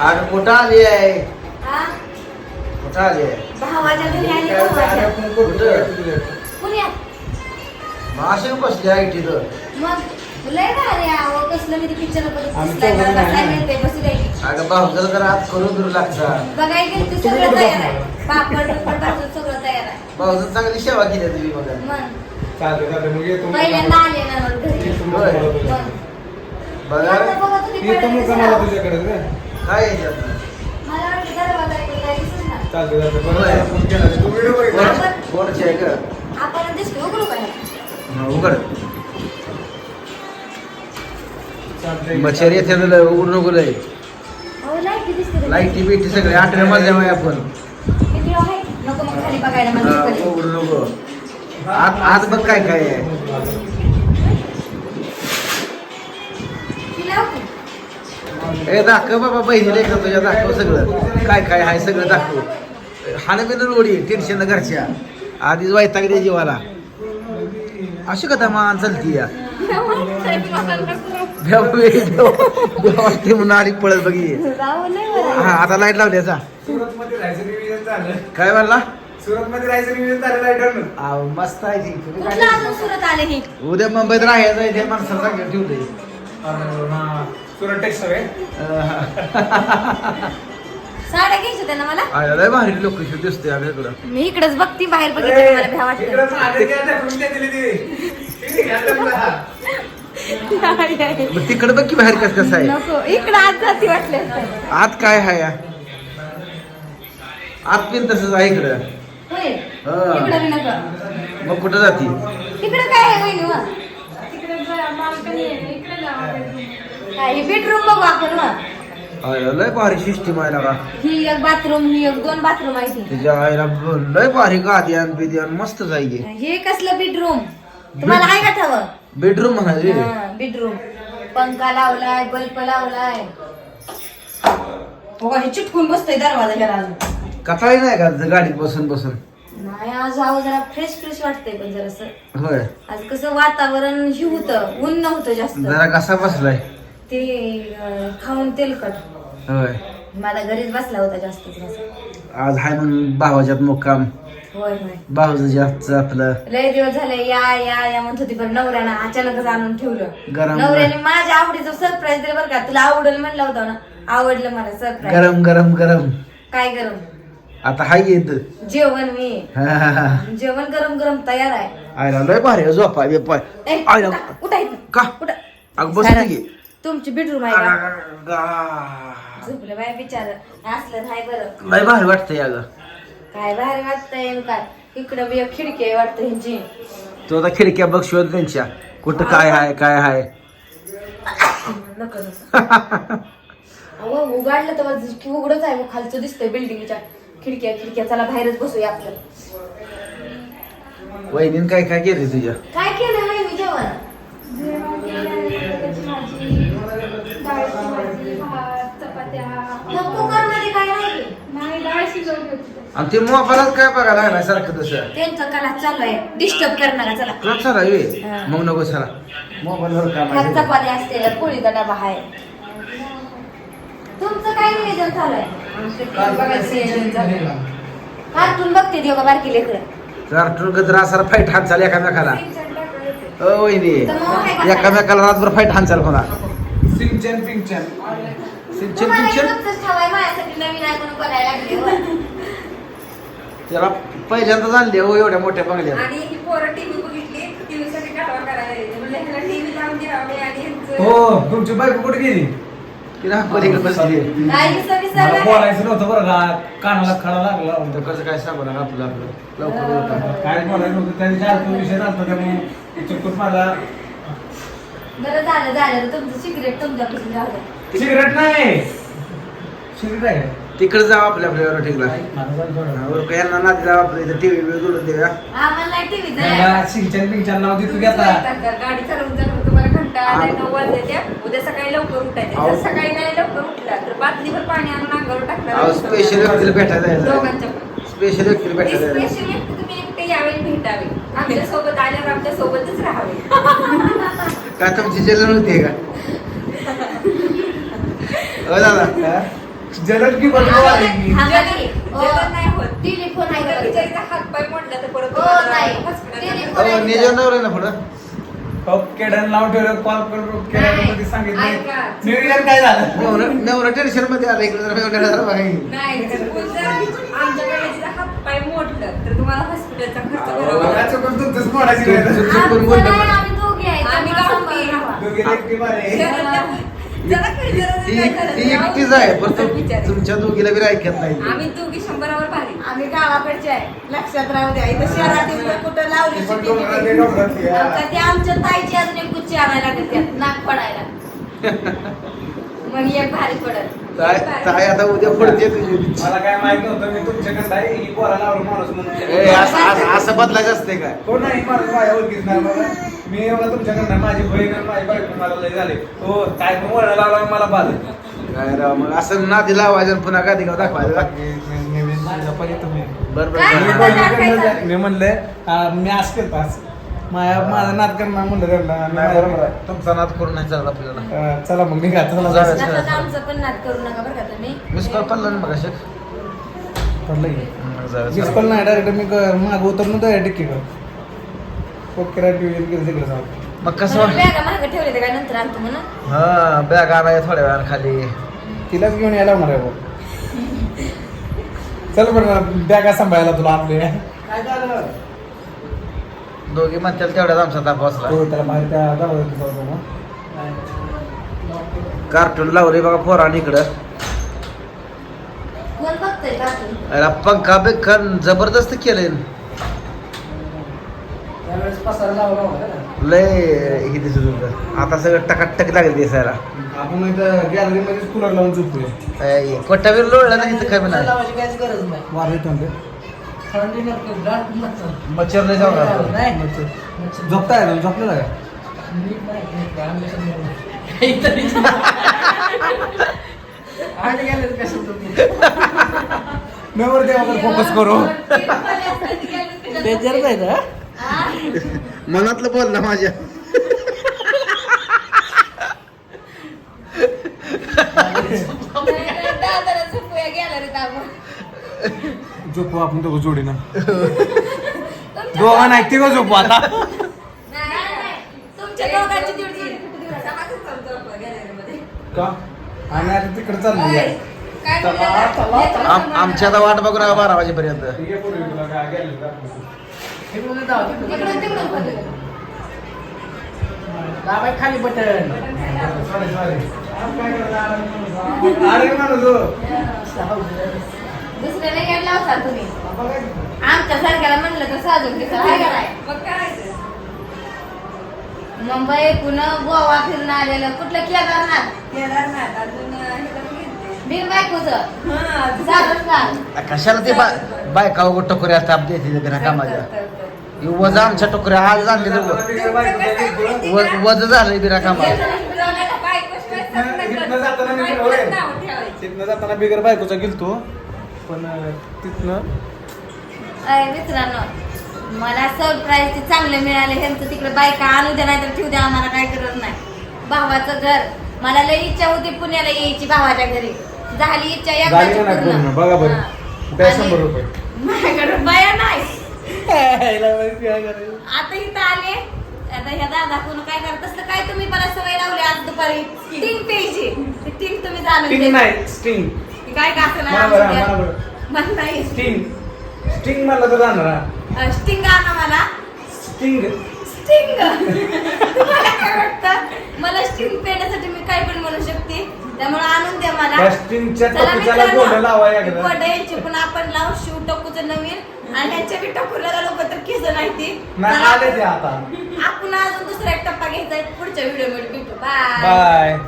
अगं कुठं आली आहे? हा? कुठं आली आहे? भावाच्या घरी आली भावाच्या? पुण्यात. मासे बसली आहे तिथं? मग लय भारी आहे अहो कसलं मी पिक्चर आम्ही बघितलं अगं भाऊजला तर आज करून दूर लागतात बघायला गेलं तर सगळं तयार आहे. पापड बिपड भाजून सगळं तयार आहे. भाऊजन चांगली सेवा केली तुम्ही बघा. मग. चालतं चालतं मग येतो पहिल्यांदा आले ना मग घरी. येतो मग होय. मला तुझ्या- मग बघा तुम्ही येतो मग. तुझ्याकडे. काय काय उघड. मच्छर येते उघड. नको लय. लाइट दिसते लाईटी बिटी सगळे. आठव्या मजल्यामुळे आपण. किती आहे? नको मग खाली बघायला मला उघड नको. आत बघ काय काय आहे. ए दाखव बाबा बहिणीला एकदा तुझ्या दाखव सगळं. काय काय आहे सगळं दाखव. हाणं बिन ओढी टेन्शन घरच्या. आधीच वैतागली जीवाला. अशी कथा मान चालती या. म्हणून आली पळत बघी. हा आता लाइट लावली याचा. काय म्हणला? मस्त आहे हे? उद्या मुंबईत राहायचं आहे ते माणसाला सांगितलं ठेवलंय अरे. सुरत टेक्स हवे. साड्या घ्यायच्या त्यांना मला? आय लय भारी लोक दिसते आपल्याकडं मी इकडेच बघती बाहेर बघितलं मला भ्या इकडं पण ती. तुला? मग तिकडं बघ की बाहेर कसं कसं आहे. नको इकडं आज जाती वाटले आत काय आहे या? आत पिन तसंच आहे इकडं. होय? हा. इकडं बी नको. मग कुठं जाती? तिकडं काय आहे वहिनी वा काय हे बेडरूम बघू आपण लय भारी सिस्टीम आहे ना ही एक बाथरूम ही एक दोन बाथरूम आहे ती. तिच्या आईला लय भारी गाद्यान बिद्यान मस्त जाईये हे कसलं बेडरूम तुम्हाला आहे का ठावं बेडरूम म्हणाले बेडरूम पंखा लावलाय बल्ब लावलाय. बघा हे चिटकून बसतोय दरवाजा अजून. कथाळी नाही का गाडीत बसून बसून? नाही आज आहो जरा फ्रेश फ्रेश वाटतंय पण जरासं. होय. आज कसं वातावरण हे होतं ऊन नव्हतं जास्त. जरा कसा बसलाय? ते अं, खाऊन तेलकट होय. मला घरीच बसला होता जास्त जास्त आज हाय मग भावाच्यात मुक्काम. होय जास्त आपलं. लय दिवस झाले या या या म्हणत होती पण नवऱ्यानं अचानकच आणून ठेवलं. गरम नवऱ्याने माझ्या आवडीचं सरप्राईज दिलं बरं का. तुला आवडेल म्हणलं होतं ना आवडलं मला सरप्राईज गरम गरम गरम. काय गरम? आता हाय येत. जेवण मी. जेवण गरम गरम तयार आहे. आयला लय भारी आहे, झोपाय बिपाय ए, आयला. उठा, उठा इथनं. का? उठा. अग बस की. तुमची बेडरूम आहे का? झोपलं बाय बिचार. असलं नाही बरं. लय भारी वाटतंय अगं. काय बाहेर वाटतंय काय? इकडं बी एक खिडकी आहे वाटतं ह्यांची. तू आता खिडक्या बघ शोध त्यांच्या. कुठं काय आहे. काय आहे नको नको. अहो उघडलं तर की उघडच आहे. मग खालचं दिसतंय बिल्डिंगच्या खिडक्या खिडक्या. चला बाहेरच बसूया आपलं. वहिनीन काय काय केले तुझ्या? काय आणि ते मोबाईलात काय बघायला लागलाय सारखं तसं? त्यांचं कला चालू आहे. डिस्टर्ब करणार चला. चला ये हा. मग नको चला. मोबाईलवर काम आहे. चपाती असते पोळीचा डबा आहे. तुमचं काय नियोजन चालू आहे. कार्टून बघते बघा बारकी लेकरं. फाईट हात एकामेकाला. ओ वहिनी तर मग काय करणार? एकामेकाला रातभर फाईट हात चाल कोणा सिंचन पिंचन. सिंचन तुम्हाला पिक्चर एकच ठेवाय माझ्यासाठी नवीन लागले. त्याला पहिल्यांदाच आणले हो एवढ्या मोठ्या बंगल्यात आणि ही पोरं टीव्ही बघितली टीव्हीसाठी काढवा करायला येते म्हणलं ह्याला टीव्ही लावून द्यावे आणि ह्यांचं हो तुमची बायको कुठे गेली? तिला पलीकडे बसली काय विसर मला बोलायचं नव्हतं बरं का. कानाला खडा लागला. तर कसं काय सांगू नका आपलं आपलं. लवकर. काय बोलायचं नव्हतं. त्यांनी जास्त विषय झाला त्यामुळे चुकून मला बरं झालं झालं. तुमचं सिक्रेट तुमच्यापासून सिगरेट नाही. सिगरेट आहे? तिकडे जाऊ आपल्या आपल्या थोडं. यांना नादी जाऊ आपल्या इथं टीव्ही बिव्ही जोडून देऊया आम्हाला टीव्ही सिंचन पिंचन नाव देतो की आता गाडी चालवून चालवून तुम्हाला घंटा आलाय नऊ वाजल्या उद्या सकाळी लवकर उठायचं. अहो. जर सकाळी नाही लवकर उठला तर पाणी आणून अंगावर अहो टाकणार स्पेशल व्यक्तीला भेटायला दोघांच्या. स्पेशल व्यक्तीला भेटायला जायचं. स्पेशल व्यक्ती तुम्ही एकटे यावेळी भेटावे. आमच्यासोबत आल्यावर आमच्या सोबतच राहावे. काय तुमची जेल नव्हती का? हो दादा? जलद की आली हा, नाही होत. टेलिफोन आहे आता का तिच्या तिचा? इथं हातपाय मोडला तर परत हो, नाही. टेलिफोन अहो, आहे निजन तिचा. नवरे ना पुढं केडन लावून ठेवलं कॉल करून केडन सांगितलं ऐका. नियोजन काय झालं मेवणं मेवणं टेन्शनमध्ये आलं इकडे जरा मेवण्याला जरा बघा. नाही चुकून जर आमच्याकडे तिचा हातपाय मोडलं तर तुम्हाला हॉस्पिटलचा खर्च अहो, करावा बघा, चुकून तुमचंच मोडायची नाही. चुक- चुकून आमचं बोललं नाही, पण. आम्ही दोघी आहे आम्ही त्यामुळे गावठी. सांभाळून राहा. दोघी एकटी बरे. जरा त्या- जरा काही जरा ती एकटीच आहे. तुमच्या दोघीला बी ऐकत नाही आम्ही दोघी शंभरावर भारी. आम्ही गावाकडचे आहे. लक्षात राहू द्या. इथं शहरात कुठं लावली ती. आमच्या ताईची अजून एक गुच्ची आणायला लागते त्यात नाक पडायला मग एक भारी पडत ताय ताय आता उद्या पुढचे तुझी मला काय माहीत नव्हतं मी तुमच्याकडे आहे ही पोराला आवडून माणूस म्हणून ए, असं असं- असं बदलायचं असते काय कोण नाही माणूस माझ्या ओळखीच नाही मला मी एवढा तुमच्याकडे माझी बहीण आणि माझी बायको मला लय झाले हो काय पण वळण लावला मला बाद काय राव मग असं नादी लावायचं पुन्हा दाखवायचं? तुम्ही काय बरं म्हणता? बरं. दाखवायचं. मी म्हणले मी असं केलं माझ्या माझा नाद करणार म्हणलं त्यांना नाही, माझ्या- बरोबर आहे. तुमचा नाद करून नाही चालत आपल्याला. अं, चला मग निघा चला. जाऊया. आमचं पण नाद करू नका बरं का तुम्ही. मिस कॉल पडला ना मग पडलं की. मिस. कॉल नाही डायरेक्ट मी माग उतरलो तर टिक्की कर ओके राईट गेलं तिकडे जाऊ. मग कसं बॅगा मागे ठेवले ते काय नंतर आणतो म्हणून? हा बॅग आणाय थोड्या वेळानं खाली. तिलाच घेऊन यायला होणार आहे भाऊ. चल बरं बॅगा सांभाळायला तुला आपले काय झालं? दोघी म्हणतात तेवढ्याच आमचा ताप वाचला. हो त्याला बाहेर त्या गावात जाऊ मग कार्टून लावले बघा पोराने इकडं. कोण बघतोय कार्टून? अरे पंखा बिंखा जबरदस्त केलंय. त्यावेळेस पसारा लावला होता ना. लय हे दिसत होतं. आता सगळं टकाटक लागले दिसायला. आपण इथं गॅलरी मध्येच कूलर लावून झोपूया. लोळला नाही इथं कमी नाही. लावायची काहीच गरज नाही वारे मच्छर. नाही राहतो. नाही झोपताय ना? झोपलेला का देवाकडे फोकस करू. नाही मनातलं बोल ना माझ्या. गेला रे झोपू आपण दोघं जोडीनं. दोघं नाही तिघं झोपू आता. का? आम्ही आता तिकडे चाललो हे आम-. आमची आता वाट बघू नका बारा वाजेपर्यंत. दाबाय खाली बटन. अरे माणूस हो. दुसऱ्याला लावता तुम्ही. आमच्या सारख्याला म्हणलं तर ते? मुंबई पुणे गोवा फिरून आलेलं. कुठलं केदारनाथ केदारनाथ, अजून. बिन बायकोचं? कशाला ते बा- बायका वगैरे टोकऱ्या ताप देते बिना कामाच्या. हे वज आमच्या टोकऱ्या आज आणले माहिती वज वज झालंय बिना कामाच्या बायकोशिवाय सगळं इथनं जाताना मी बायकोलाच होय. नाव ठेवायचं. तिथनं जाताना बिगर बायकोचा गेलतो. पण तिथनं अय मित्रांनो मला सरप्राईज ते चांगले मिळाले ह्यांचं तिकडे बायका आणू द्या नाही तर ठेवू द्या आम्हाला काय गरज नाही भावाचं घर मला लई इच्छा होती पुण्याला यायची भावाच्या घरी झाली इच्छा झाली एकदाची का नाही पूर्ण. बघा बरं. हा. द्या शंभर रुपये. माझ्याकडे बाया नाही माहिती. आता इथं आले आता ह्या दादा कोण काय करत असलं काय तुम्ही मला सवय लावली आज दुपारी टिंग प्यायची ती टिंग तुम्ही जाणून स्टिंग घ्या. नाही स्टिंग काय मला नाही. स्टिंग. स्टिंग मला तर जाणार हा. अं, स्टिंग आणा मला. स्टिंग. स्टिंग. तुम्हाला काय वाटतं? मला स्टिंग पेण्यासाठी मी काय पण म्हणू शकते. त्यामुळे आणून द्या मला. त्या स्टिंगच्या चला टोपीच्याला मित्रांनो, गोंड लावा एकदा. पडदा यांची पण आपण लावू. शिव टोकूचं नवीन. आणि ह्यांच्या बी टोकूला लोक तर केस नाही ती नाही चला, आले ते आता. आपण अजून दुसरा एक टप्पा घ्यायचा आहे. पुढच्या व्हिडिओमध्ये भेटू. Bye bye